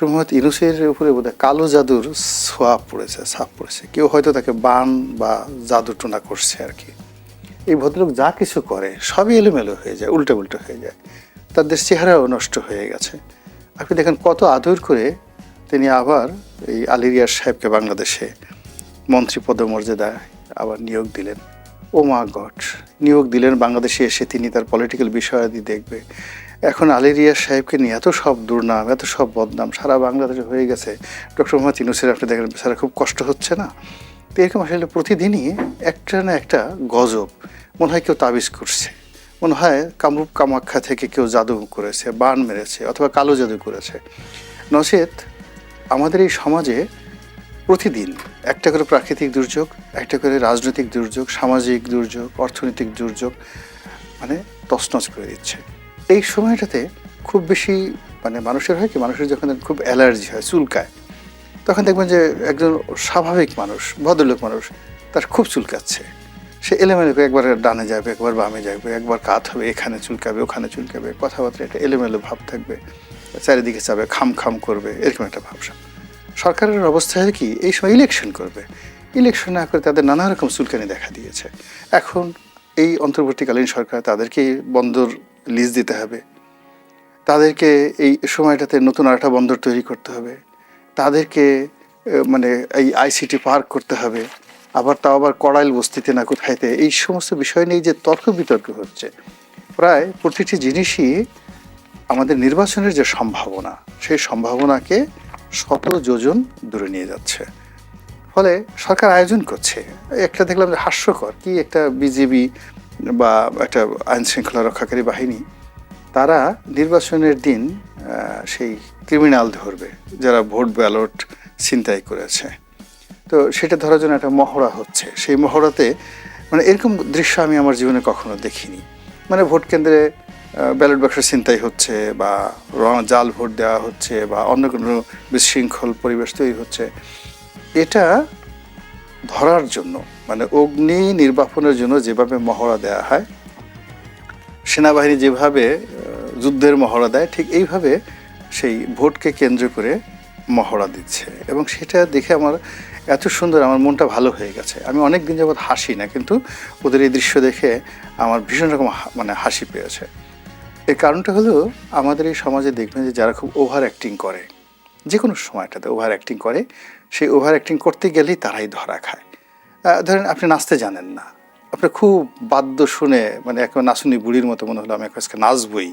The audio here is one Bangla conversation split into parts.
মোহাম্মদ ইনুসের উপরে বোধহয় কালো জাদুর সোয়াব পড়েছে, ছাপ পড়েছে। কেউ হয়তো তাকে বান বা জাদু টোনা করছে আর কি। এই ভদ্রলোক যা কিছু করে, সবই এলোমেলো হয়ে যায় উল্টো উল্টো হয়ে যায়। তাদের চেহারাও নষ্ট হয়ে গেছে। আপনি দেখেন কত আদর করে তিনি আবার এই আলিরিয়ার সাহেবকে বাংলাদেশে মন্ত্রী পদমর্যাদায় আবার নিয়োগ দিলেন। ও মা গড, নিয়োগ দিলেন বাংলাদেশে এসে তিনি তার পলিটিক্যাল বিষয়াদি দেখবে। এখন আলিরিয়া সাহেবকে নিয়ে এত সব দুর্নাম, এত সব বদনাম সারা বাংলাদেশে হয়ে গেছে। ডক্টর মোহাম্মদ ইনুসের আপনি দেখেন সারা খুব কষ্ট হচ্ছে না? তো এরকম আসলে প্রতিদিনই একটা না একটা গজব, মনে হয় কেউ তাবিজ করছে। মনে হয় কামরূপ কামাখ্যা থেকে কেউ জাদু করেছে, বান মেরেছে, অথবা কালো জাদু করেছে। নচেত আমাদের এই সমাজে প্রতিদিন একটা করে প্রাকৃতিক দুর্যোগ, একটা করে রাজনৈতিক দুর্যোগ, সামাজিক দুর্যোগ, অর্থনৈতিক দুর্যোগ মানে তছনছ করে দিচ্ছে। এই সময়টাতে খুব বেশি মানে মানুষের হয় কি, মানুষের যখন খুব অ্যালার্জি হয়, চুলকায়, তখন দেখবেন যে একজন স্বাভাবিক মানুষ, ভদ্রলোক মানুষ, তার খুব চুলকাচ্ছে। সে এলোমেলো একবার ডানে যাবে, একবার বামে যাবে, একবার কাত হবে, এখানে চুলকাবে, ওখানে চুলকাবে, কথাবার্তা, একটা এলোমেলো ভাব থাকবে, চারিদিকে যাবে খাম খাম করবে, এরকম একটা ভাবসা। সরকারের অবস্থা হয় কি, এই সময় ইলেকশন করবে। ইলেকশন না করে তাদের নানা রকম চুলকানি দেখা দিয়েছে। এখন এই অন্তর্বর্তীকালীন সরকার তাদেরকে বন্দর লিজ দিতে হবে। তাদেরকে এই সময়টাতে নতুন আরেকটা বন্দর তৈরি করতে হবে। তাদেরকে মানে এই আইসিটি পার্ক করতে হবে। আবার তাও আবার কড়াইল বস্তিতে না কোথায়তে এই সমস্ত বিষয় নিয়ে যে তর্ক বিতর্ক হচ্ছে, প্রায় প্রতিটি জিনিসই আমাদের নির্বাচনের যে সম্ভাবনা, সেই সম্ভাবনাকে শত যোজন দূরে নিয়ে যাচ্ছে। ফলে সরকার আয়োজন করছে। একটা দেখলাম যে হাস্যকর কি একটা বিজেপি বা একটা আইন শৃঙ্খলা রক্ষাকারী বাহিনী, তারা নির্বাচনের দিন সেই ক্রিমিনাল ধরবে, যারা ভোট ব্যালট ছিনতাই করেছে। তো সেটা ধরার জন্য একটা মহড়া হচ্ছে। সেই মহড়াতে মানে এরকম দৃশ্য আমি আমার জীবনে কখনো দেখিনি। মানে ভোট কেন্দ্রে ব্যালট বাক্স ছিনতাই হচ্ছে বা জাল ভোট দেওয়া হচ্ছে বা অন্য কোনো বিশৃঙ্খল পরিবেশ তৈরি হচ্ছে। এটা ধরার জন্য মানে অগ্নি নির্বাপনের জন্য যেভাবে মহড়া দেওয়া হয়, সেনাবাহিনী যেভাবে যুদ্ধের মহড়া দেয়, ঠিক এইভাবে সেই ভোটকে কেন্দ্র করে মহড়া দিচ্ছে। এবং সেটা দেখে আমার এত সুন্দর, আমার মনটা ভালো হয়ে গেছে। আমি অনেক দিন যাবৎ হাসি না, কিন্তু ওদের এই দৃশ্য দেখে আমার ভীষণ রকম মানে হাসি পেয়েছে। এর কারণটা হলো, আমাদের এই সমাজে দেখবেন যে যারা খুব ওভার অ্যাক্টিং করে যে কোনো সময়টাতে ওভার অ্যাক্টিং করে সেই ওভার অ্যাক্টিং করতে গেলেই তারাই ধরা খায়। ধরেন আপনি নাচতে জানেন না। আপনার খুব বাদ্য শুনে মানে একেবারে নাচুনি বুড়ির মতো মনে হলো, আমি আজকে নাচবই।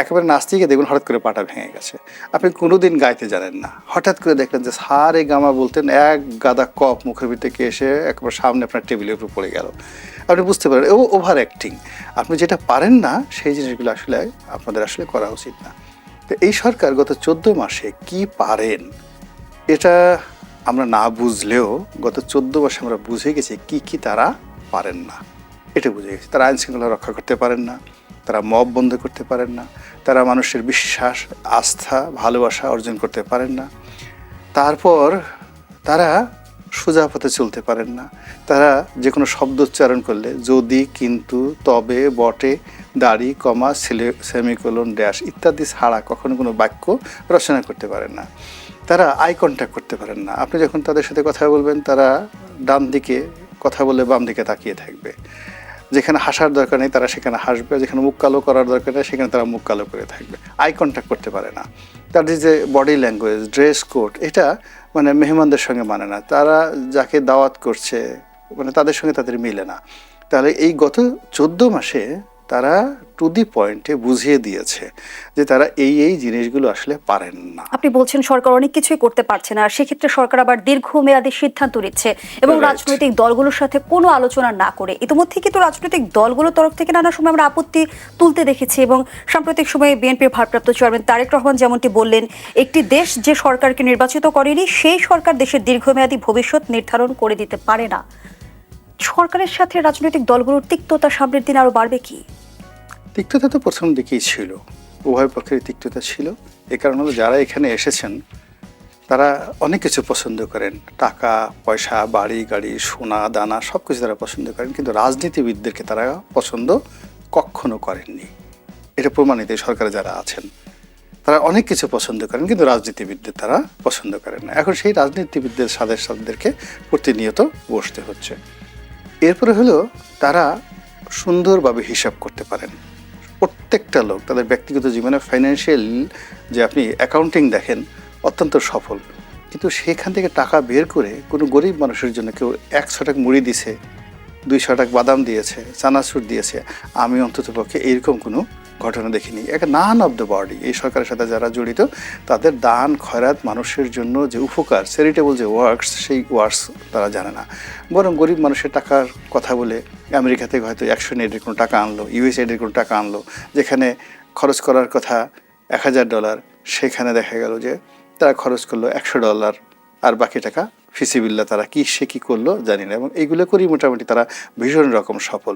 একেবারে নাচতে গিয়ে দেখুন হঠাৎ করে পাটা ভেঙে গেছে। আপনি কোনোদিন গাইতে জানেন না। হঠাৎ করে দেখলেন যে সারে গামা বলতেন, এক গাদা কপ মুখের ভিতরে এসে একবার সামনে আপনার টেবিলের উপর পড়ে গেল। আপনি বুঝতে পারেন, ও ওভার অ্যাক্টিং আপনি যেটা পারেন না, সেই জিনিসগুলো আসলে আপনাদের আসলে করা উচিত না। তো এই সরকার গত চোদ্দ মাসে কি পারেন এটা আমরা না বুঝলেও গত চোদ্দ মাসে আমরা বুঝে গেছি কি কি তারা পারেন না। এটা বুঝে গেছি। তারা আইন শৃঙ্খলা রক্ষা করতে পারেন না, তারা মব বন্ধ করতে পারেন না, তারা মানুষের বিশ্বাস, আস্থা, ভালোবাসা অর্জন করতে পারেন না। তারপর তারা সোজা পথে চলতে পারেন না। তারা যে কোনো শব্দ উচ্চারণ করলে যদি, কিন্তু, তবে, বটে, দাড়ি, কমা সেমিকোলন, ড্যাশ ইত্যাদি ছাড়া কখনো কোনো বাক্য রচনা করতে পারেন না। তারা আই কন্ট্যাক্ট করতে পারেন না। আপনি যখন তাদের সাথে কথা বলবেন, তারা ডান দিকে কথা বলে বাম দিকে তাকিয়ে থাকবে। যেখানে হাসার দরকার নেই, তারা সেখানে হাসবে। যেখানে মুখ কালো করার দরকার নেই, সেখানে তারা মুখ কালো করে থাকবে। আই কন্ট্যাক্ট করতে পারে না। তাদের যে বডি ল্যাঙ্গুয়েজ ড্রেস কোড এটা মানে মেহমানদের সঙ্গে মানে না। তারা যাকে দাওয়াত করছে মানে তাদের সঙ্গে তাদের মিলে না। তাহলে এই গত চোদ্দ মাসে তারা টু দি পয়েন্টে বুঝিয়ে দিয়েছে যে তারা এই এই জিনিসগুলো আসলে পারেন না। আপনি বলছেন সরকার অনেক কিছুই করতে পারছে না আর সেক্ষেত্রে সরকার আবার দীর্ঘমেয়াদী সিদ্ধান্ত নিচ্ছে এবং রাজনৈতিক দলগুলোর সাথে কোনো আলোচনা না করে। ইতিমধ্যে কিন্তু রাজনৈতিক দলগুলোর তরফ থেকে নানা সময় আমরা আপত্তি তুলতে দেখেছি এবং সাম্প্রতিক সময়ে বিএনপির ভারপ্রাপ্ত চেয়ারম্যান তারেক রহমান যেমনটি বললেন একটি দেশ যে সরকারকে নির্বাচিত করেনি সেই সরকার দেশের দীর্ঘমেয়াদী ভবিষ্যৎ নির্ধারণ করে দিতে পারে না। সরকারের সাথে রাজনৈতিক দলগুলোর তিক্ততা সামনের দিন আরও বাড়বে কি? তিক্ততা তো প্রথম দিকেই ছিল। উভয় পক্ষের তিক্ততা ছিল। এ কারণে হলো যারা এখানে এসেছেন, তারা অনেক কিছু পছন্দ করেন। টাকা, পয়সা, বাড়ি, গাড়ি, সোনা, দানা সব কিছু তারা পছন্দ করেন। কিন্তু রাজনীতিবিদদেরকে তারা পছন্দ কখনো করেননি। এটা প্রমাণিত সরকারে যারা আছেন, তারা অনেক কিছু পছন্দ করেন, কিন্তু রাজনীতিবিদদের তারা পছন্দ করেন না। এখন সেই রাজনীতিবিদদের সাদের প্রতিনিয়ত বসতে হচ্ছে। এরপরে হলো তারা সুন্দরভাবে হিসাব করতে পারেন। প্রত্যেকটা লোক তাদের ব্যক্তিগত জীবনে ফাইন্যান্সিয়াল যে আপনি অ্যাকাউন্টিং দেখেন অত্যন্ত সফল। কিন্তু সেখান থেকে টাকা বের করে কোনো গরিব মানুষের জন্য কেউ এক টাকা মুড়ি দিছে, দুই টাকা বাদাম দিয়েছে, চানাচুর দিয়েছে, আমি অন্তত পক্ষে এইরকম কোনো ঘটনা দেখিনি। একটা নান অফ দ্য বডি এই সরকারের সাথে যারা জড়িত, তাদের দান, খয়রাত মানুষের জন্য যে উপকার চ্যারিটেবল যে ওয়ার্কস সেই ওয়ার্কস তারা জানে না। বরং গরিব মানুষের টাকার কথা বলে, আমেরিকা থেকে হয়তো একশো নেটের কোনো টাকা আনলো ইউএসএডের কোনো টাকা আনলো, যেখানে খরচ করার কথা এক হাজার ডলার সেখানে দেখা গেল যে তারা খরচ করল একশো ডলার আর বাকি টাকা ফিসিবিল্লা তারা কী, সে কী করল জানি না, এবং এইগুলো করেই মোটামুটি তারা ভীষণ রকম সফল।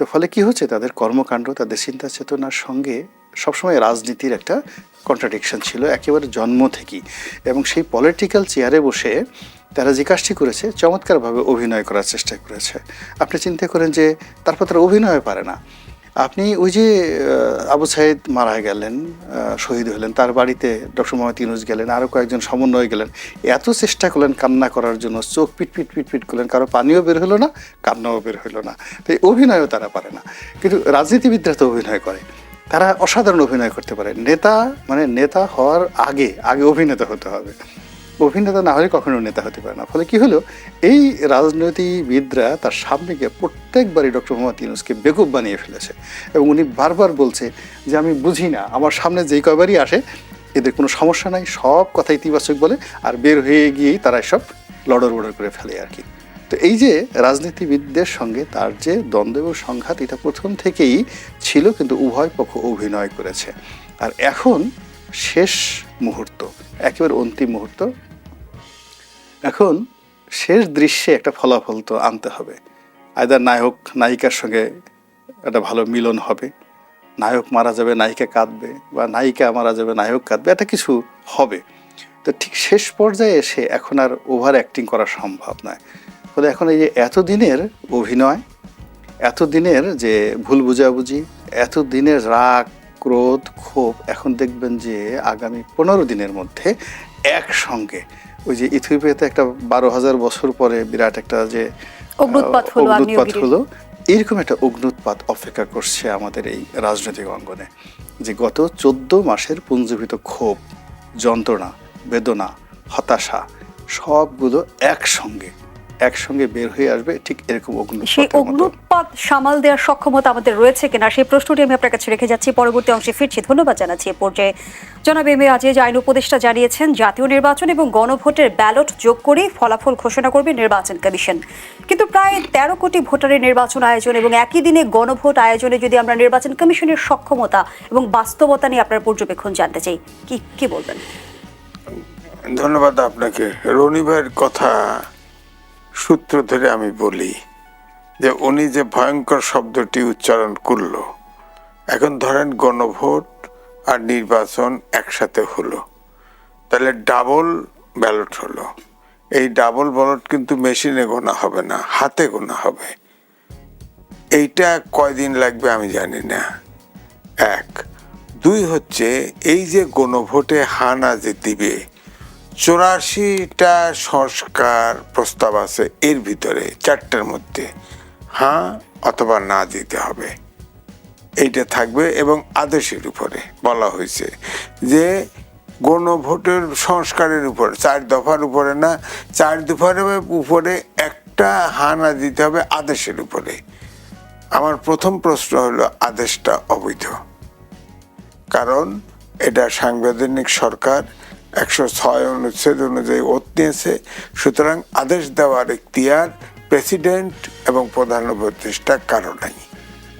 তো ফলে কি হচ্ছে? তাদের কর্মকাণ্ড, তাদের চিন্তা চেতনার সঙ্গে সবসময় রাজনীতির একটা কন্ট্রাডিকশন ছিল, একেবারে জন্ম থেকেই। এবং সেই পলিটিক্যাল চেয়ারে বসে তারা যে কাজটি করেছে, চমৎকারভাবে অভিনয় করার চেষ্টা করেছে। আপনি চিন্তা করেন যে, তারপর তারা অভিনয় পারে না। আপনি ওই যে আবু সাইদ মারা গেলেন শহীদ হলেন, তার বাড়িতে ডক্টর মোহাম্মদ ইউনুস গেলেন আরও কয়েকজন সমন্বয় গেলেন, এত চেষ্টা করলেন কান্না করার জন্য, চোখ পিট পিট পিট পিট করলেন, কারও পানিও বের হলো না, কান্নাও বের হলো না। তাই অভিনয়ও তারা পারে না। কিন্তু রাজনীতিবিদরা তো অভিনয় করে। তারা অসাধারণ অভিনয় করতে পারে। নেতা মানে নেতা হওয়ার আগে আগে অভিনেতা হতে হবে। অভিনেতা না হলে কখনো নেতা হতে পারে না। ফলে কি হলো? এই রাজনীতিবিদরা তার সামনে গিয়ে প্রত্যেকবারই ডক্টর মোহাম্মদ ইউনুসকে বেকুব বানিয়ে ফেলেছে এবং উনি বারবার বলছে যে, আমি বুঝি না। আমার সামনে যেই কয়বারই আসে, এদের কোনো সমস্যা নাই। সব কথা ইতিবাচক বলে আর বের হয়ে গিয়েই তারা সব লড়র বড়র করে ফেলে আর কি। তো এই যে রাজনীতিবিদদের সঙ্গে তার যে দ্বন্দ্ব এবং সংঘাত, এটা প্রথম থেকেই ছিল কিন্তু উভয় পক্ষ অভিনয় করেছে। আর এখন শেষ মুহূর্ত, একেবারে অন্তিম মুহূর্ত এখন শেষ দৃশ্যে একটা ফলাফল তো আনতে হবে। আয়দার নায়ক, নায়িকার সঙ্গে একটা ভালো মিলন হবে। নায়ক মারা যাবে, নায়িকা কাঁদবে বা নায়িকা মারা যাবে, নায়ক কাঁদবে এটা কিছু হবে। তো ঠিক শেষ পর্যায়ে এসে এখন আর ওভার অ্যাক্টিং করা সম্ভব নয়। ফলে এখন এই যে এতদিনের অভিনয়, এতদিনের যে ভুল বুঝাবুঝি, এতদিনের রাগ, ক্রোধ, ক্ষোভ, এখন দেখবেন যে আগামী পনেরো দিনের মধ্যে একসঙ্গে ওই যে ইথিওপিয়াতে একটা বারো হাজার বছর পরে বিরাট একটা যে অগ্নুৎপাত হলো, এইরকম একটা অগ্নুৎপাত অপেক্ষা করছে আমাদের এই রাজনৈতিক অঙ্গনে যে গত চোদ্দ মাসের পুঞ্জীভূত ক্ষোভ যন্ত্রণা বেদনা হতাশা সবগুলো একসঙ্গে একসঙ্গে বের হয়ে আসবে ঠিক এরকম সেই অগ্নুৎপাত সামাল দেওয়ার সক্ষমতা আমাদের রয়েছে কিনা সেই প্রশ্নটি আমি আপনার কাছে রেখে যাচ্ছি। পরবর্তী অংশে ফিরছি। ধন্যবাদ জানাচ্ছি এ পর্যায়ে। জনাব এম এ আজিজ আইন উপদেষ্টা জানিয়েছেন জাতীয় নির্বাচন এবং গণভোটের ব্যালট যোগ করে ফলাফল ঘোষণা করবে নির্বাচন কমিশন। কিন্তু প্রায় তেরো কোটি ভোটারের নির্বাচন আয়োজন এবং একই দিনে গণভোট আয়োজনে যদি আমরা নির্বাচন কমিশনের সক্ষমতা এবং বাস্তবতা নিয়ে আপনার পর্যবেক্ষণ জানতে চাই কি কি বলবেন? ধন্যবাদ আপনাকে। রনি ভাইয়ের কথা সূত্র ধরে আমি বলি যে উনি যে ভয়ঙ্কর শব্দটি উচ্চারণ করল, এখন ধরেন গণভোট আর নির্বাচন একসাথে হলো। তাহলে ডাবল ব্যালট হলো। এই ডাবল ব্যালট কিন্তু মেশিনে গোনা হবে না, হাতে গোনা হবে। এইটা কয়দিন লাগবে আমি জানি না। এক। দুই হচ্ছে এই যে গণভোটে হানা যে দিবে চৌরাশিটা সংস্কার প্রস্তাব আছে এর ভিতরে, চারটার মধ্যে। হ্যাঁ অথবা না দিতে হবে। এইটা থাকবে এবং আদেশের উপরে বলা হয়েছে যে গণভোটের সংস্কারের উপরে, চার দফার উপরে না, চার দফার উপরে একটা হানা দিতে হবে আদেশের উপরে। আমার প্রথম প্রশ্ন হলো, আদেশটা অবৈধ। কারণ এটা সাংবিধানিক সরকার একশো ছয় অনুচ্ছেদ অনুযায়ী ওত নিয়েছে সুতরাং আদেশ দেওয়ার এখতিয়ার প্রেসিডেন্ট এবং প্রধান উপদেষ্টা কারও নাই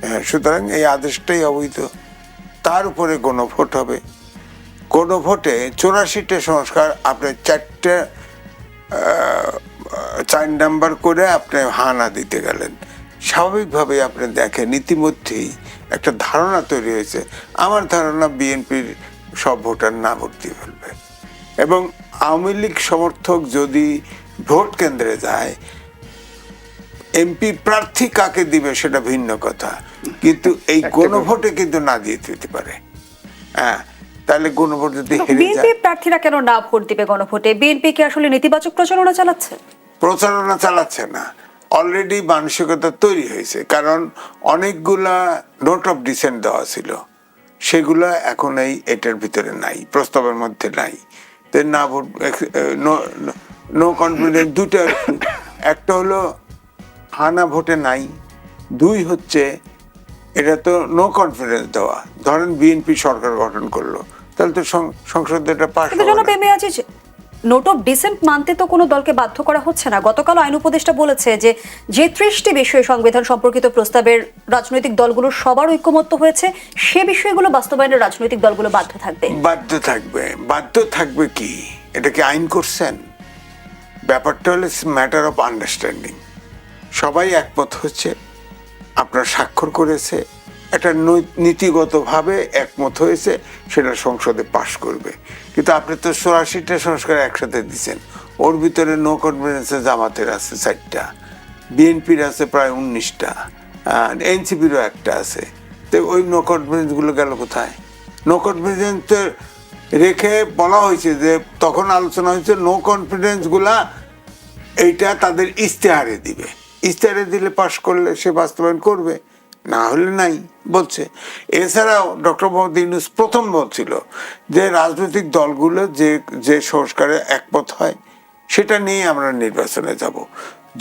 হ্যাঁ, সুতরাং এই আদেশটাই অবৈধ। তার উপরে গণভোট হবে। গণভোটে চৌরাশিটা সংস্কার আপনি চারটে চার নাম্বার করে আপনি হানা দিতে গেলেন। স্বাভাবিকভাবে আপনি দেখেন ইতিমধ্যেই একটা ধারণা তৈরি হয়েছে। আমার ধারণা বিএনপির সব ভোটার না ভোট দিয়ে ফেলবে এবং আওয়ামী লীগ সমর্থক যদি ভোট কেন্দ্রে যায় এমপি প্রার্থী কাকে দিবে সেটা ভিন্ন কথা। কিন্তু এই গণভোটে কিন্তু না দিয়ে দিতে পারে। হ্যাঁ তাহলে গণভোট যদি হেরে বিএনপি প্রার্থীরা কেন না ভোট দিবে গণভোটে? বিএনপি কি আসলে নেতিবাচক প্রচারণা চালাচ্ছে? প্রচারণা চালাচ্ছে না। অলরেডি মানসিকতা তৈরি হয়েছে কারণ অনেকগুলা নোট অফ ডিসেন্ট দেওয়া ছিল। সেগুলো এখন এই এটার ভিতরে নাই প্রস্তাবের মধ্যে নাই। তো না ভোট নো কনফিডেন্স দুটো একটা হলো হানা ভোটে নাই। দুই হচ্ছে এটা তো নো কনফিডেন্স দেওয়া। ধরেন বিএনপি সরকার গঠন করল। তাহলে তো সংসদে এটা পাশ নোট অফ ডিসেন্ট মানতে তো কোনো দলকে বাধ্য করা হচ্ছে না। গতকাল আইন উপদেষ্টা বলেছে যে যে ত্রিশটি বিষয়ে সংবিধান সম্পর্কিত প্রস্তাবের রাজনৈতিক দলগুলো সবার ঐক্যমত্য হয়েছে, সে বিষয়গুলো বাস্তবায়নে রাজনৈতিক দলগুলো বাধ্য থাকবে। বাধ্য থাকবে। বাধ্য থাকবে কি? এটা কি আইন করছেন? ব্যাপারটা হলো ম্যাটার অফ আন্ডারস্ট্যান্ডিং সবাই একমত হচ্ছে, আপনার স্বাক্ষর করেছে একটা নীতিগতভাবে একমত হয়েছে, সেটা সংসদে পাশ করবে। কিন্তু আপনি তো চৌরাশিটা সংস্কার একসাথে দিচ্ছেন ওর ভিতরে নো কনফিডেন্সে জামাতের আছে চারটা, বিএনপির আছে প্রায় উনিশটা এনসিপিরও একটা আছে। তো ওই নো কনফিডেন্সগুলো গেল কোথায়? নো কনফিডেন্স রেখে বলা হয়েছে যে, তখন আলোচনা হয়েছে নো কনফিডেন্সগুলা এইটা তাদের ইশতেহারে দিবে। ইশতেহারে দিলে পাশ করলে সে বাস্তবায়ন করবে। না হলে নাই, বলছে। এছাড়াও ডক্টর মোহাম্মদ ইউনুস প্রথম বলছিল যে রাজনৈতিক দলগুলো যে যে সংস্কারে একমত হয়, সেটা নিয়ে আমরা নির্বাচনে যাব।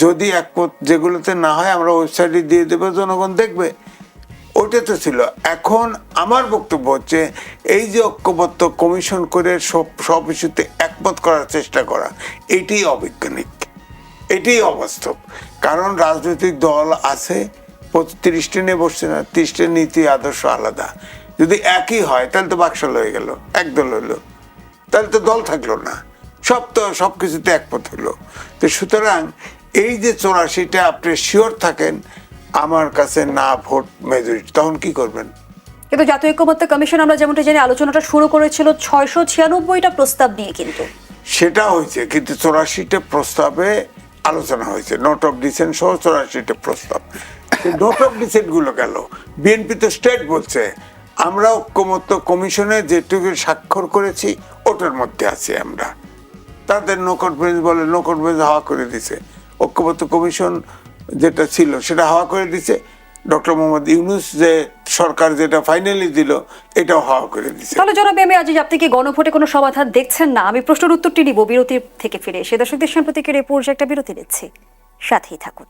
যদি একমত যেগুলোতে না হয়, আমরা ওয়েবসাইটে দিয়ে দেবো, জনগণ দেখবে। ওইটা তো ছিল। এখন আমার বক্তব্য হচ্ছে, এই যে ঐক্যবদ্ধ কমিশন করে সব সব ইস্যুতে একমত করার চেষ্টা করা এটি অবৈজ্ঞানিক। এটি অবাস্তব। কারণ রাজনৈতিক দল আছে তিরিশটি নিয়ে বসছে না তিরিশটি নীতি আদর্শ আলাদা। যদি একই হয় তাহলে তো বাকশাল হয়ে গেল একদল হলো। তাহলে তো দল থাকল না সব তো সব কিছুতে একমত হলো। তো সুতরাং এই যে চৌরাশিটা আপনি শিওর থাকেন আমার কাছে না ভোট মেজরিটি তখন কি করবেন? কিন্তু জাতীয় ঐক্যমত্য কমিশন আমরা যেমনটা জানি আলোচনাটা শুরু করেছিল ছয়শো ছিয়ানব্বইটা প্রস্তাব নিয়ে কিন্তু। সেটা হয়েছে কিন্তু চৌরাশিটা প্রস্তাবে আলোচনা হয়েছে নোট অফ ডিসেন্ট সহ চৌরাশিটা প্রস্তাব। গেল। বিএনপি তো স্টেট বলছে আমরা ঐক্যমত্য কমিশনে যেটুকু স্বাক্ষর করেছি, ওটার মধ্যে আছি আমরা। তাদের নো কনফিডেন্স বলে নো কনফিডেন্স হাওয়া করে দিছে। ঐক্যবদ্ধ কমিশন যেটা ছিল, সেটা হাওয়া করে দিছে। ডক্টর মোহাম্মদ ইউনুস যে সরকার যেটা ফাইনালি দিল, এটাও হাওয়া করে দিছে। তাহলে জনাব এম আজিজ, আপনি কি গণভোটে কোনো সমাধান দেখছেন না? আমি প্রশ্নের উত্তরটি নিব বিরতি থেকে ফিরে। এসে দর্শকদের সাম্প্রতিকের এই একটা বিরতি নিচ্ছি। সাথেই থাকুন।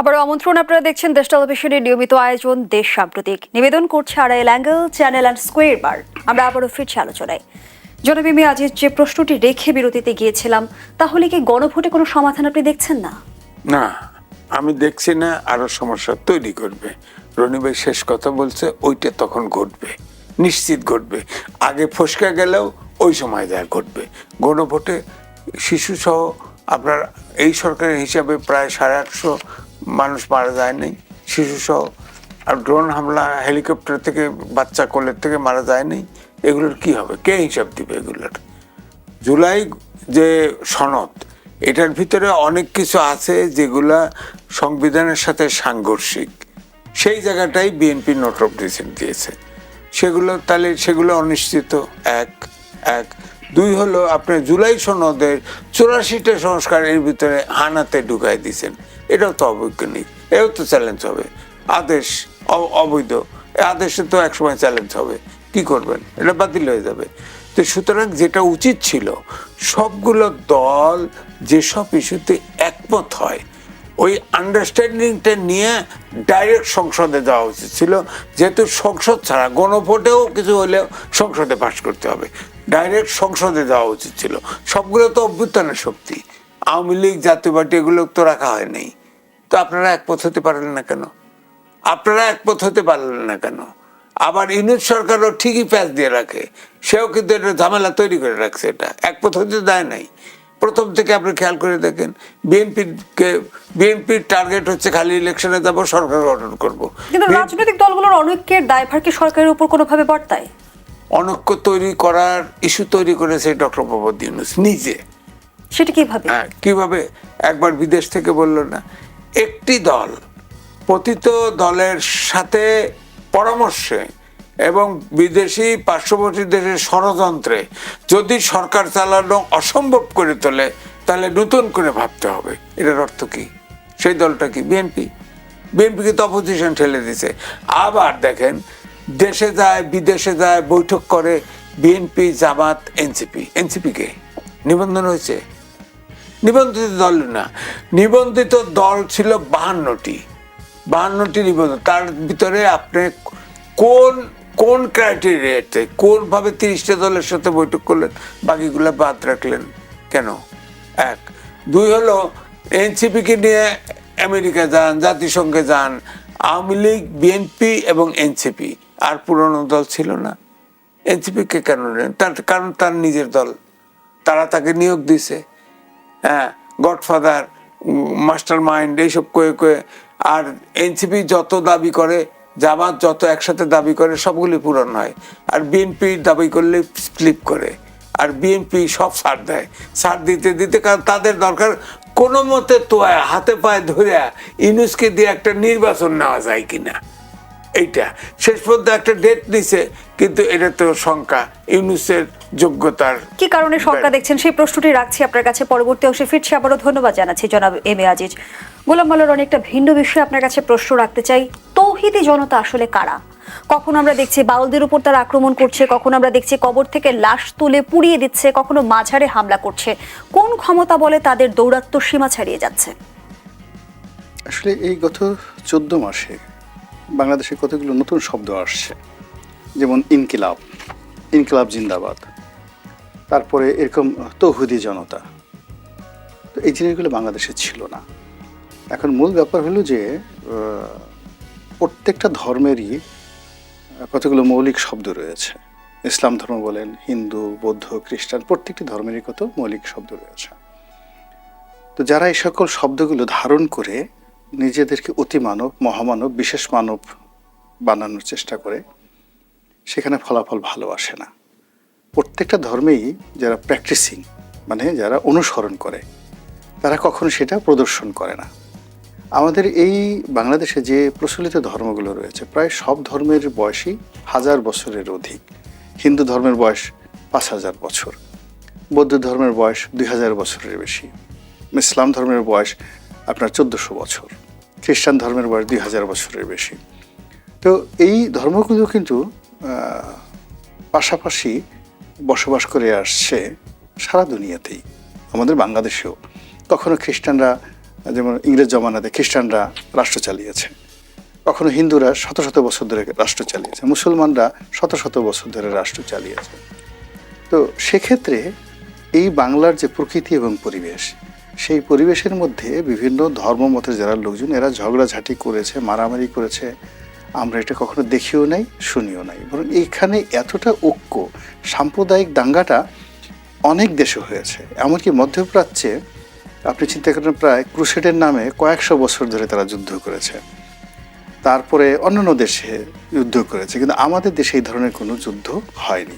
আবারও আমন্ত্রণ আপনারা দেখছেন দেশ টেলিভিশনের নিয়মিত আয়োজন, দেশ সাম্প্রতিক নিবেদন করছে Arail angle, channel and square bar. আমরা আবারও ফিরছি আলোচনায়। জনাব এম এ আজিজ যে প্রশ্নটি রেখে বিরতিতে গিয়েছিলাম, তাহলে কি গণভোটে কোনো সমাধান আপনি দেখছেন না? না, আমি দেখছি না আরও সমস্যা তৈরি করবে। রনি ভাই শেষ কথা বলছে, ওইটা তখন ঘটবে, নিশ্চিত ঘটবে। আগে ফসকা গেলেও ওই সময় যা ঘটবে। গণভোটে শিশু সহ আপনার এই সরকারের হিসাবে প্রায় সাড়ে আটশো মানুষ মারা যায়নি শিশু সহ আর ড্রোন হামলা, হেলিকপ্টার থেকে বাচ্চা কোলের থেকে মারা যায়নি, এগুলোর কি হবে? কে হিসাব দিবে এগুলোর? জুলাই যে সনদ, এটার ভিতরে অনেক কিছু আছে যেগুলা সংবিধানের সাথে সাংঘর্ষিক। সেই জায়গাটাই বিএনপি নোট অফ ডিসেন্ট দিয়েছে। সেগুলো তাহলে সেগুলো অনিশ্চিত। এক এক। দুই হলো আপনি জুলাই সনদের চুরাশিটা সংস্কার এর ভিতরে হানাতে ঢুকাই দিয়েছেন। এটাও তো অবৈজ্ঞানিক। এও তো চ্যালেঞ্জ হবে। আদেশ অবৈধ। আদেশে তো একসময় চ্যালেঞ্জ হবে। কি করবেন? এটা বাতিল হয়ে যাবে। তো সুতরাং যেটা উচিত ছিল, সবগুলো দল যেসব ইস্যুতে একমত হয়, ওই আন্ডারস্ট্যান্ডিংটা নিয়ে ডাইরেক্ট সংসদে যাওয়া উচিত ছিল। যেহেতু সংসদ ছাড়া গণভোটেও কিছু হলেও সংসদে পাশ করতে হবে। ডাইরেক্ট সংসদে যাওয়া উচিত ছিল। সবগুলো তো অভ্যুত্থানের শক্তি। আওয়ামী লীগ জাতীয় পার্টি এগুলো তো রাখা হয়নি। তো আপনারা একমত হতে পারলেন না কেন? আপনারা একমত হতে পারলেন না কেন? আবার ইউনিট সরকারও ঠিকই প্যাচ দিয়ে রাখে। সেও কিন্তু এটা ঝামেলা তৈরি করে রাখছে এটা। একমত হতে দেয় নাই। প্রথম থেকে আপনি খেয়াল করে দেখেন বিএনপির বিএনপির টার্গেট হচ্ছে খালি ইলেকশনে যাব সরকার গঠন করব। কিন্তু রাজনৈতিক দলগুলোর অনৈক্যের দায়ভার কি সরকারের উপর কোনোভাবে বর্তায়? অনৈক্য তৈরি করার ইস্যু তৈরি করেছে ডক্টর মোহাম্মদ ইউনুস নিজে। সেটা কীভাবে হ্যাঁ কীভাবে একবার বিদেশ থেকে বলল না? একটি দল, পতিত দলের সাথে পরামর্শে এবং বিদেশি পার্শ্ববর্তী দেশের ষড়যন্ত্রে যদি সরকার চালানো অসম্ভব করে তোলে, তাহলে নতুন করে ভাবতে হবে। এটার অর্থ কি? সেই দলটা কি? বিএনপি। বিএনপিকে তো অপোজিশন ঠেলে দিছে। আবার দেখেন, দেশে যায়, বিদেশে যায়, বৈঠক করে বিএনপি, জামাত, এনসিপি। এনসিপি কে? নিবন্ধন হয়েছে। নিবন্ধিত দল না। নিবন্ধিত দল ছিল বাহান্নটি। বাহান্নটি নিবন্ধন তার ভিতরে আপনি কোন কোন ক্রাইটেরিয়াতে কোনভাবে তিরিশটা দলের সাথে বৈঠক করলেন? বাকিগুলো বাদ রাখলেন কেন? এক। দুই হলো, এনসিপিকে নিয়ে আমেরিকা যান, জাতিসংঘে যান, আওয়ামী লীগ, বিএনপি এবং এনসিপি। আর পুরনো দল ছিল না। এনসিপিকে কেন নেন তার, কারণ তার নিজের দল। তারা তাকে নিয়োগ দিছে হ্যাঁ গডফাদার মাস্টার মাইন্ড এইসব কয়ে কয়ে, আর এনসিপি যত দাবি করে, জামাত যত একসাথে দাবি করে, সবগুলি পূরণ হয়। আর বিএনপি দাবি করলে স্লিপ করে। আর বিএনপি সব ছাড় দেয়। ছাড় দিতে দিতে কারণ তাদের দরকার কোনো মতে তোয়া, হাতে পায়ে ধরে ইউনুসকে দিয়ে একটা নির্বাচন নেওয়া যায় কিনা। এইটা। শেষ পর্যন্ত একটা ডেট দিছে কিন্তু এটা তো শঙ্কা ইউনুসের যোগ্যতার কি কারণে শঙ্কা দেখছেন? সেই প্রশ্নটি রাখছি আপনার কাছে। পরবর্তী অংশে ফিরছি আবারও ধন্যবাদ জানাচ্ছি জনাব এম এ আজিজ। গোলাম মাল্লার অনেকটা ভিন্ন বিষয়ে আপনার কাছে প্রশ্ন রাখতে চাই। তৌহিদি জনতা আসলে কারা? কখন আমরা দেখছি বাউলদের উপর তারা আক্রমণ করছে কখন আমরা দেখছি কবর থেকে লাশ তুলে পুড়িয়ে দিচ্ছে কখনো মাঝারে হামলা করছে। কোন ক্ষমতা বলে তাদের দৌরাত্ম সীমা ছাড়িয়ে যাচ্ছে? আসলে এই গত চোদ্দ মাসে বাংলাদেশে কতগুলো নতুন শব্দ আসছে? যেমন ইনকিলাব ইনকিলাব জিন্দাবাদ, তারপরে এরকম তৌহুদি জনতা। তো এই জিনিসগুলো বাংলাদেশে ছিল না। এখন মূল ব্যাপার হলো যে প্রত্যেকটা ধর্মেরই কতগুলো মৌলিক শব্দ রয়েছে। ইসলাম ধর্ম বলেন, হিন্দু, বৌদ্ধ, খ্রিস্টান, প্রত্যেকটি ধর্মেরই কত মৌলিক শব্দ রয়েছে। তো যারা এই সকল শব্দগুলো ধারণ করে নিজেদেরকে অতি মানব, মহামানব, বিশেষ মানব বানানোর চেষ্টা করে, সেখানে ফলাফল ভালো আসে না। প্রত্যেকটা ধর্মেই যারা প্র্যাকটিসিং মানে যারা অনুসরণ করে, তারা কখনো সেটা প্রদর্শন করে না। আমাদের এই বাংলাদেশে যে প্রচলিত ধর্মগুলো রয়েছে, প্রায় সব ধর্মের বয়সই হাজার বছরের অধিক। হিন্দু ধর্মের বয়স পাঁচ হাজার বছর, বৌদ্ধ ধর্মের বয়স দুই হাজার বছরের বেশি, ইসলাম ধর্মের বয়স আপনার চোদ্দোশো বছর। খ্রিস্টান ধর্মের বয়স দুই হাজার বছরের বেশি। তো এই ধর্মগুলো কিন্তু পাশাপাশি বসবাস করে আসছে সারা দুনিয়াতেই, আমাদের বাংলাদেশেও। কখনো খ্রিস্টানরা, যেমন ইংরেজ জমানাতে খ্রিস্টানরা রাষ্ট্র চালিয়েছে। কখনো হিন্দুরা শত শত বছর ধরে রাষ্ট্র চালিয়েছে। মুসলমানরা শত শত বছর ধরে রাষ্ট্র চালিয়েছে। তো সেক্ষেত্রে এই বাংলার যে প্রকৃতি এবং পরিবেশ সেই পরিবেশের মধ্যে বিভিন্ন ধর্মমতের যারা লোকজন, এরা ঝগড়াঝাটি করেছে, মারামারি করেছে। আমরা এটা কখনো দেখিও নাই, শুনিও নাই। বরং এখানে এতটা ঐক্য, সাম্প্রদায়িক দাঙ্গাটা অনেক দেশে হয়েছে। এমনকি মধ্যপ্রাচ্যে আপনি চিন্তা করেন প্রায় ক্রুসেডের নামে কয়েকশো বছর ধরে তারা যুদ্ধ করেছে। তারপরে অন্যান্য দেশে যুদ্ধ করেছে। কিন্তু আমাদের দেশে এই ধরনের কোনো যুদ্ধ হয়নি।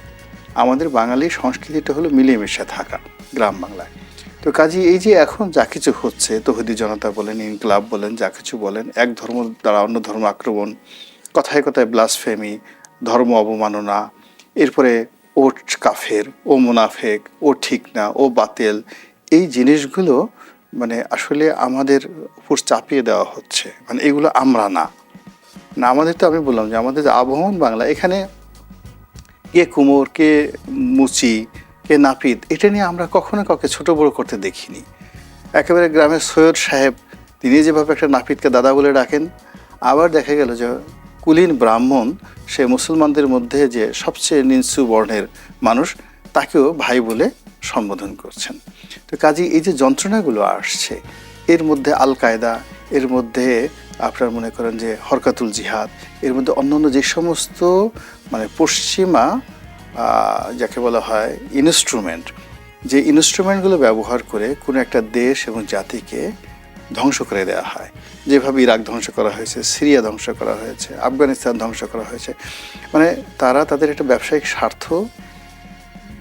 আমাদের বাঙালি সংস্কৃতিটা হলো মিলেমিশে থাকা, গ্রাম বাংলায়। তো কাজী, এই যে এখন যা কিছু হচ্ছে, তহুদি জনতা বলেন, ইনকলাব বলেন, যা কিছু বলেন, এক ধর্ম দ্বারা অন্য ধর্ম আক্রমণ, কথায় কথায় ব্লাসফেমি ধর্ম অবমাননা, এরপরে ও কাফের, ও মুনাফেক, ও ঠিক না, ও বাতেল, এই জিনিসগুলো মানে আসলে আমাদের উপর চাপিয়ে দেওয়া হচ্ছে। মানে এগুলো আমরা না। না আমাদের তো আমি বললাম যে আমাদের যে আবহমান বাংলা, এখানে কে কুমোর, কে মুচি কে নাপিত, এটা নিয়ে আমরা কখনো কাউকে ছোট বড় করতে দেখিনি। একেবারে গ্রামের সৈয়দ সাহেব, তিনি যেভাবে একটা নাপিতকে দাদা বলে ডাকেন, আবার দেখা গেল যে কুলীন ব্রাহ্মণ, সে মুসলমানদের মধ্যে যে সবচেয়ে নিচু বর্ণের মানুষ, তাকেও ভাই বলে সম্বোধন করছেন। তো কাজে, এই যে যন্ত্রণাগুলো আসছে, এর মধ্যে আল কায়দা এর মধ্যে আপনার মনে করেন যে হরকাতুল জিহাদ, এর মধ্যে অন্যান্য যে সমস্ত মানে পশ্চিমা যাকে বলা হয় ইনস্ট্রুমেন্ট যে ইনস্ট্রুমেন্টগুলো ব্যবহার করে কোনো একটা দেশ এবং জাতিকে ধ্বংস করে দেওয়া হয়। যেভাবে ইরাক ধ্বংস করা হয়েছে, সিরিয়া ধ্বংস করা হয়েছে, আফগানিস্তান ধ্বংস করা হয়েছে মানে তারা তাদের একটা ব্যবসায়িক স্বার্থ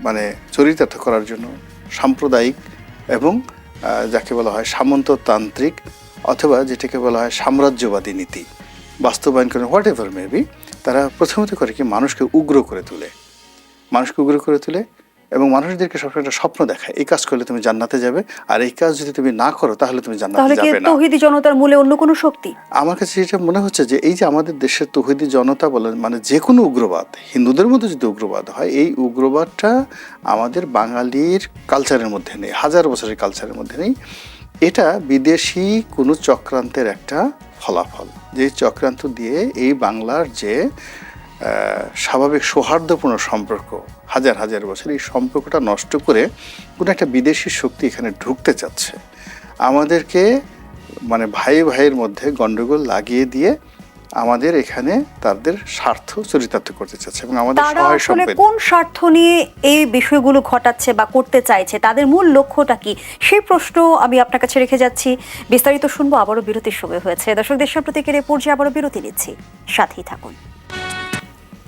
মানে চরিতার্থ করার জন্য সাম্প্রদায়িক এবং যাকে বলা হয় সামন্ততান্ত্রিক অথবা যেটাকে বলা হয় সাম্রাজ্যবাদী নীতি। বাস্তবায়ন করেন হোয়াট এভার মেবি তারা প্রথমত করে কি মানুষকে উগ্র করে তোলে। মানুষকে উগ্র করে তোলে এবং মানুষদেরকে সবসময় একটা স্বপ্ন দেখায় এই কাজ করলে তুমি জান্নাতে যাবে আর এই কাজ যদি তুমি না করো তাহলে তুমি জান্নাতে তাহলে কি যাবে না। তৌহিদি জনতার মূলে অন্য কোনো শক্তি? আমার কাছে যেটা মনে হচ্ছে যে এই যে আমাদের দেশের তহিদি জনতা বলেন মানে যে কোনো উগ্রবাদ হিন্দুদের মধ্যে যদি উগ্রবাদ হয় এই উগ্রবাদটা আমাদের বাঙালির কালচারের মধ্যে নেই হাজার বছরের কালচারের মধ্যে নেই। এটা বিদেশি কোনো চক্রান্তের একটা ফলাফল। যে চক্রান্ত দিয়ে এই বাংলার যে স্বাভাবিক সৌহার্দ্যপূর্ণ সম্পর্ক হাজার হাজার বছর এই সম্পর্কটা নষ্ট করে কোনো একটা বিদেশি শক্তি এখানে ঢুকতে চাচ্ছে। আমাদেরকে মানে ভাই ভাইয়ের মধ্যে গন্ডগোল লাগিয়ে দিয়ে আমাদের এখানে তাদের স্বার্থ চরিতার্থ করতে চাচ্ছে এবং আমাদের তারা সহায় সম্পদ। কোন স্বার্থ নিয়ে এই বিষয়গুলো ঘটাচ্ছে বা করতে চাইছে তাদের মূল লক্ষ্যটা কি? সেই প্রশ্ন আমি আপনার কাছে রেখে যাচ্ছি। বিস্তারিত শুনব আবারও বিরতির সময় হয়েছে। দর্শক দেশের প্রতীকের এই পর্যায়ে আবারও বিরতি নিচ্ছি। সাথেই থাকুন।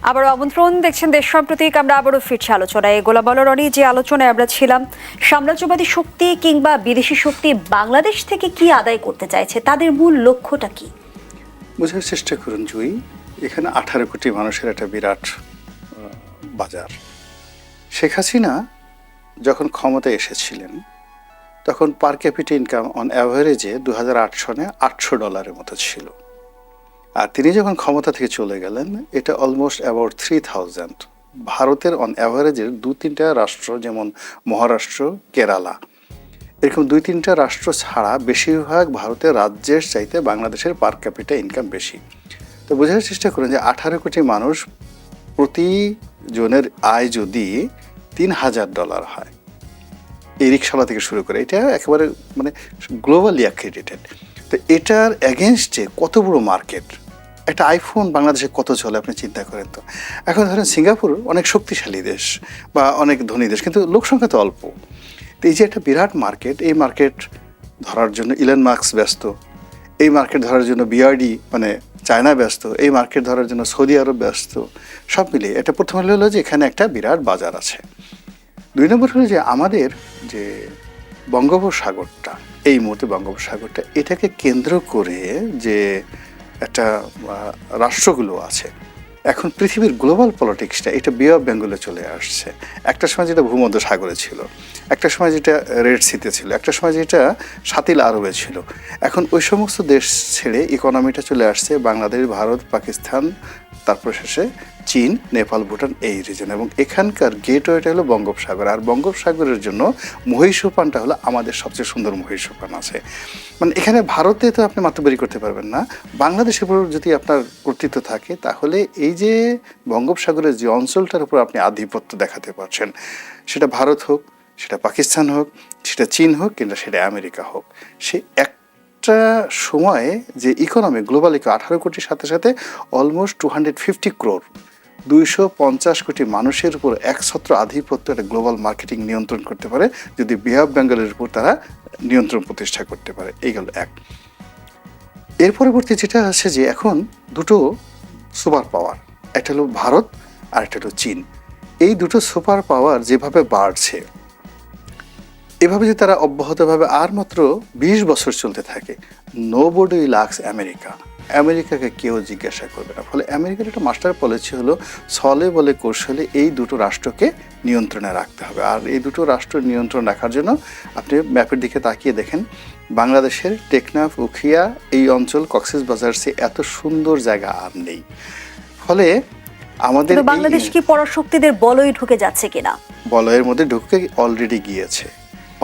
আবারও আমন্ত্রণ দেখছেন দেশ সম্প্রতিক, আমরা আবারও ফিরছি আলোচনায়। গোলাম বলরণী যে আলোচনায় আমরা ছিলাম, সাম্রাজ্যবাদী শক্তি কিংবা বিদেশি শক্তি বাংলাদেশ থেকে কি আদায় করতে চাইছে, তাদের মূল লক্ষ্যটা কি? বোঝার চেষ্টা করুন, জুই। এখানে আঠারো কোটি মানুষের একটা বিরাট বাজার। শেখ হাসিনা যখন ক্ষমতায় এসেছিলেন, তখন পার ক্যাপিটা ইনকাম অন অ্যাভারেজে দু সনে আটশো ডলারের মতো ছিল। আর তিনি যখন ক্ষমতা থেকে চলে গেলেন, এটা অলমোস্ট অ্যাবাউট থ্রি থাউজেন্ড ভারতের অন অ্যাভারেজের দু, তিনটা রাষ্ট্র যেমন মহারাষ্ট্র, কেরালা। এরকম দুই, তিনটা রাষ্ট্র ছাড়া বেশিরভাগ ভারতের রাজ্যের চাইতে বাংলাদেশের পার ক্যাপিটা ইনকাম বেশি। তো বোঝার চেষ্টা করুন যে আঠারো কোটি মানুষ প্রতি জনের আয় যদি তিন হাজার ডলার হয়, এই রিক্সাওয়ালা থেকে শুরু করে, এটা একেবারে মানে গ্লোবালি অ্যাক্রেডিটেড তো এটার অ্যাগেনস্টে কত বড় মার্কেট একটা আইফোন বাংলাদেশে কত চলে, আপনি চিন্তা করেন তো। এখন ধরেন সিঙ্গাপুর অনেক শক্তিশালী দেশ বা অনেক ধনী দেশ, কিন্তু লোক সংখ্যা তো অল্প। তো এই যে একটা বিরাট মার্কেট এই মার্কেট ধরার জন্য ইলন মার্কস ব্যস্ত, এই মার্কেট ধরার জন্য বিআরডি মানে চায়না ব্যস্ত, এই মার্কেট ধরার জন্য সৌদি আরব ব্যস্ত, সব মিলিয়ে এটা প্রথম হলো যে এখানে একটা বিরাট বাজার আছে। দুই নম্বর হলো যে আমাদের যে বঙ্গোপসাগরটা, এই মুহূর্তে বঙ্গোপসাগরটা, এটাকে কেন্দ্র করে যে একটা রাষ্ট্রগুলো আছে, এখন পৃথিবীর গ্লোবাল পলিটিক্সটা, এটা বে অফ বেঙ্গলে চলে আসছে। একটা সময় যেটা ভূমধ্য সাগরে ছিল, একটা সময় যেটা রেড সিতে ছিল, একটা সময় যেটা সাতিল আরবে ছিল। এখন ওই সমস্ত দেশ ছেড়ে ইকোনমিটা চলে আসছে, বাংলাদেশ, ভারত, পাকিস্তান তারপর শেষে চীন, নেপাল, ভুটান এই রিজন এবং এখানকার গেটওয়েটা হলো বঙ্গোপসাগর। আর বঙ্গোপসাগরের জন্য মহীসোপানটা হলো আমাদের সবচেয়ে সুন্দর মহীসোপান আছে। মানে এখানে ভারতে তো আপনি মাতব্বরি করতে পারবেন না। বাংলাদেশের উপর যদি আপনার কর্তৃত্ব থাকে, তাহলে এই যে বঙ্গোপসাগরের যে অঞ্চলটার উপর আপনি আধিপত্য দেখাতে পারছেন, সেটা ভারত হোক, সেটা পাকিস্তান হোক, সেটা চীন হোক কিংবা সেটা আমেরিকা হোক, সে একটা সময়ে যে ইকোনমি গ্লোবাল ইকো আঠারো কোটির সাথে সাথে almost two hundred fifty crore দুইশো পঞ্চাশ কোটি মানুষের উপর একছত্র আধিপত্য একটা গ্লোবাল মার্কেটিং নিয়ন্ত্রণ করতে পারে, যদি বে বেঙ্গলের উপর তারা নিয়ন্ত্রণ প্রতিষ্ঠা করতে পারে। এই গেল এক। এর পরবর্তী যেটা আছে যে এখন দুটো সুপার পাওয়ার একটা হলো ভারত আর একটা হলো চীন। এই দুটো সুপার পাওয়ার যেভাবে বাড়ছে এভাবে যে তারা অব্যাহতভাবে আর মাত্র বিশ বছর চলতে থাকে নো বডি লাক্স আমেরিকা আমেরিকাকে কেউ জিজ্ঞাসা করবে না। ফলে আমেরিকার একটা মাস্টার পলিসি হলো ছলে বলে কৌশলে এই দুটো রাষ্ট্রকে নিয়ন্ত্রণে রাখতে হবে। আর এই দুটো রাষ্ট্র নিয়ন্ত্রণ রাখার জন্য আপনি ম্যাপের দিকে তাকিয়ে দেখেন বাংলাদেশের টেকনাফ উখিয়া এই অঞ্চল কক্সেস বাজার সে এত সুন্দর জায়গা আর নেই। ফলে আমাদের বাংলাদেশ কি পরাশক্তিদের বলয় ঢুকে যাচ্ছে কিনা? বলয়ের মধ্যে ঢুকে অলরেডি গিয়েছে।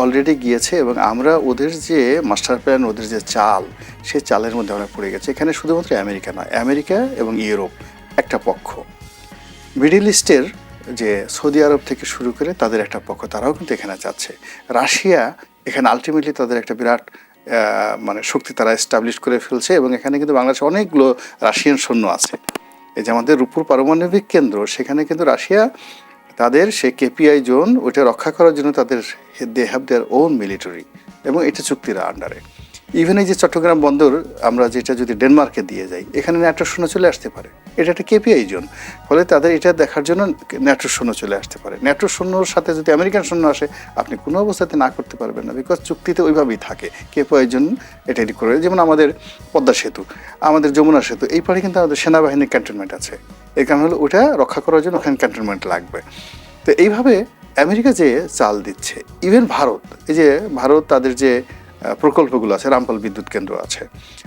অলরেডি গিয়েছে এবং আমরা ওদের যে মাস্টার প্ল্যান ওদের যে চাল সেই চালের মধ্যে আমরা পড়ে গেছে। এখানে শুধুমাত্র আমেরিকা নয়, আমেরিকা এবং ইউরোপ, একটা পক্ষ। মিডিল ইস্টের যে সৌদি আরব থেকে শুরু করে তাদের একটা পক্ষ, তারাও কিন্তু এখানে যাচ্ছে। রাশিয়া এখানে আলটিমেটলি তাদের একটা বিরাট মানে শক্তি তারা এস্টাবলিশ করে ফেলছে এবং এখানে কিন্তু বাংলাদেশে অনেকগুলো রাশিয়ান সৈন্য আছে। এই যে আমাদের রূপুর পারমাণবিক কেন্দ্র, সেখানে কিন্তু রাশিয়া তাদের সে কেপিআই জোন ওইটা রক্ষা করার জন্য তাদের they have their own military এবং এটা চুক্তির আন্ডারে ইভেন এই যে চট্টগ্রাম বন্দর, আমরা যেটা যদি ডেনমার্কে দিয়ে যাই, এখানে ন্যাটোর শূন্য চলে আসতে পারে। এটা একটা কেপিআই জোন ফলে তাদের এটা দেখার জন্য ন্যাটোর শূন্য চলে আসতে পারে। ন্যাটোর শূন্যর সাথে যদি আমেরিকান শূন্য আসে, আপনি কোনো অবস্থাতে না করতে পারবেন না বিকজ চুক্তিতে ওইভাবেই থাকে। কেপিআই জন্য এটা এটি করে, যেমন আমাদের পদ্মা সেতু, আমাদের যমুনা সেতু, এই পারে কিন্তু আমাদের সেনাবাহিনীর ক্যান্টনমেন্ট আছে। এই কারণ হলো ওটা রক্ষা করার জন্য ওখানে ক্যান্টনমেন্ট লাগবে। তো এইভাবে আমেরিকা যে চাল দিচ্ছে ইভেন ভারত, এই যে ভারত তাদের যে প্রকল্পগুলো আছে, রামপাল বিদ্যুৎ কেন্দ্র আছে।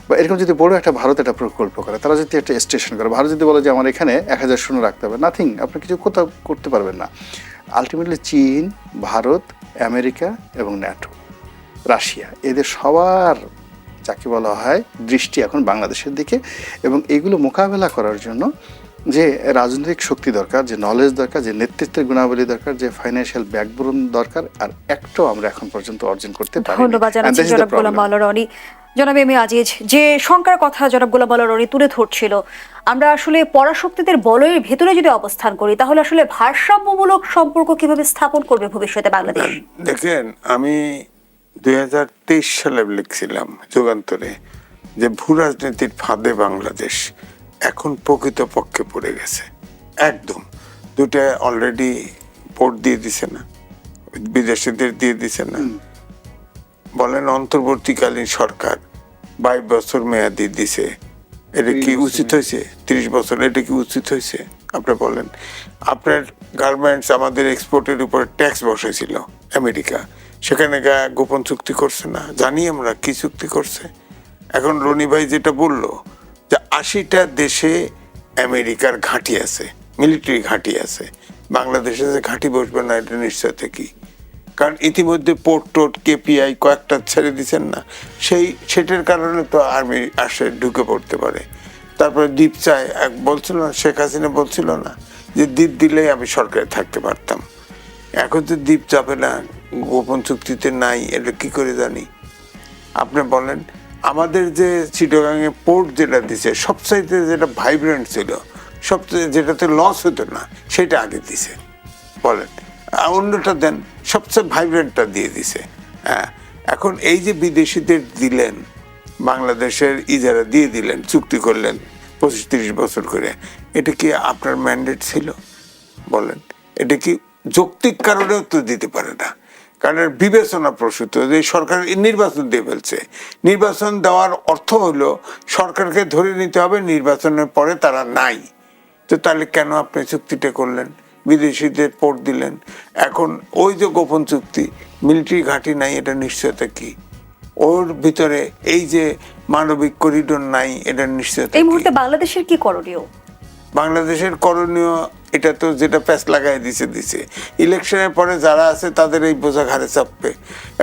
বা এরকম যদি বড় একটা ভারত একটা প্রকল্প করে, তারা যদি একটা স্টেশন করে, ভারত যদি বলে যে আমার এখানে এক হাজার শূন্য রাখতে হবে নাথিং আপনি কিছু কোথাও করতে পারবেন না। আলটিমেটলি চীন, ভারত, আমেরিকা এবং ন্যাটো রাশিয়া, এদের সবার, যাকে বলা হয় দৃষ্টি এখন বাংলাদেশের দিকে, এবং এগুলো মোকাবেলা করার জন্য যে রাজনৈতিক শক্তি দরকার যে নলেজ দরকার যে নেতৃত্বের গুণাবলী দরকার যে ফাইন্যান্সিয়াল ব্যাকবোন দরকার আর একটাও আমরা এখন পর্যন্ত অর্জন করতে পারি ধন্যবাদ জানাচ্ছি জনাব গোলাম মাওলা রনি জনাব এম আজিজ যে শঙ্কার কথা জনাব গোলাম মাওলা রনি তুলে ধরছিল আমরা আসলে পরাশক্তিদের বলয়ের ভেতরে যদি অবস্থান করি তাহলে আসলে ভারসাম্যমূলক সম্পর্ক কীভাবে স্থাপন করবে ভবিষ্যতে বাংলাদেশ? দেখেন আমি দুই হাজার তেইশ সালে লিখছিলাম যুগান্তরে যে ভূ রাজনীতির ফাঁদে বাংলাদেশ। এখন প্রকৃতপক্ষে পড়ে গেছে। একদম। দুটা অলরেডি ভোট দিয়ে দিছে না। বিদেশিদের দিয়ে দিছে না। বলেন অন্তর্বর্তীকালীন সরকার বাইশ বছর মেয়াদি দিছে। এটা কি উচিত হয়েছে? তিরিশ বছর এটা কি উচিত হয়েছে? আপনি বলেন। আপনার গার্মেন্টস আমাদের এক্সপোর্টের উপর ট্যাক্স বসেছিল আমেরিকা। সেখানে গা গোপন চুক্তি করছে না। জানি আমরা কি চুক্তি করছে। এখন রনি ভাই যেটা বলল যে আশিটা দেশে আমেরিকার ঘাঁটি আছে মিলিটারি ঘাঁটি আছে। বাংলাদেশে যে ঘাঁটি বসবে না, এটা নিশ্চয়তা কি? কারণ ইতিমধ্যে পোর্ট টোট, কেপিআই কয়েকটা ছেড়ে দিচ্ছেন না। সেই, সেটার কারণে তো আর্মি আসে, ঢুকে পড়তে পারে। তারপরে দ্বীপ চায়, এক বলছিল না, শেখ হাসিনা বলছিল না, যে দ্বীপ দিলেই আমি সরকারে থাকতে পারতাম। এখন তো দ্বীপ যাবে না, গোপন চুক্তিতে নাই, এটা কি করে জানি? আপনি বলেন আমাদের যে চিটগাঙে পোর্ট যেটা দিছে, সবচাইতে যেটা ভাইব্রেন্ট ছিল, সবচেয়ে যেটাতে লস হতো না, সেটা আগে দিছে। বলেন। অন্যটা দেন, সবচেয়ে ভাইব্রেন্টটা দিয়ে দিছে। হ্যাঁ এখন এই যে বিদেশিদের দিলেন, বাংলাদেশের ইজারা দিয়ে দিলেন, চুক্তি করলেন পঁচিশ তিরিশ বছর করে, এটা কি আপনার ম্যান্ডেট ছিল? বলেন। এটা কি যৌক্তিক কারণেও তো দিতে পারে না। কারণ বিবেচনা প্রসূত যে সরকার নির্বাচন দিয়ে ফেলছে। নির্বাচন দেওয়ার অর্থ হলো সরকারকে ধরে নিতে হবে নির্বাচনের পরে তারা নাই। তো তাহলে কেন আপনি চুক্তিটা করলেন? বিদেশিদের পোর্ট দিলেন। এখন ওই যে গোপন চুক্তি মিলিটারি ঘাঁটি নাই এটা নিশ্চয়তা কি? ওর ভিতরে এই যে মানবিক করিডোর নাই এটা নিশ্চয়তা এই? মুহূর্তে বাংলাদেশের কি করণীয়? বাংলাদেশের করণীয় এটা তো যেটা প্যাচ লাগাই দিছে দিছে। ইলেকশনের পরে যারা আছে তাদের এই বোঝা ঘাড়ে চাপবে।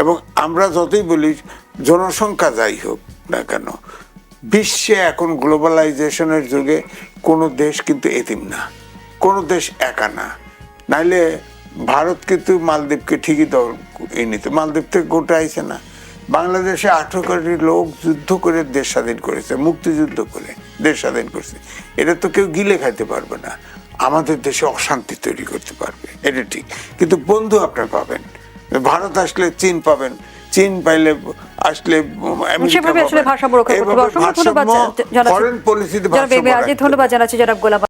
এবং আমরা যতই বলি, জনসংখ্যা যাই হোক না কেন, বিশ্বে এখন গ্লোবালাইজেশনের যুগে কোনো দেশ কিন্তু এতিম না, কোনো দেশ একা না। নাইলে ভারত কিন্তু মালদ্বীপকে ঠিকই দল নিত। মালদ্বীপ থেকে গোটা আইছে না। বাংলাদেশে আঠারো কোটি লোক যুদ্ধ করে দেশ স্বাধীন করেছে মুক্তিযুদ্ধ করে দেশ স্বাধীন করছে। এটা তো কেউ গিলে খাইতে পারবে না। আমাদের দেশে অশান্তি তৈরি করতে পারবে এটা ঠিক। কিন্তু বন্ধু আপনার পাবেন। ভারত আসলে চীন পাবেন। চীন পাইলে আসলে অসংখ্য ধন্যবাদ জানাচ্ছি। ধন্যবাদ জনাব গোলাম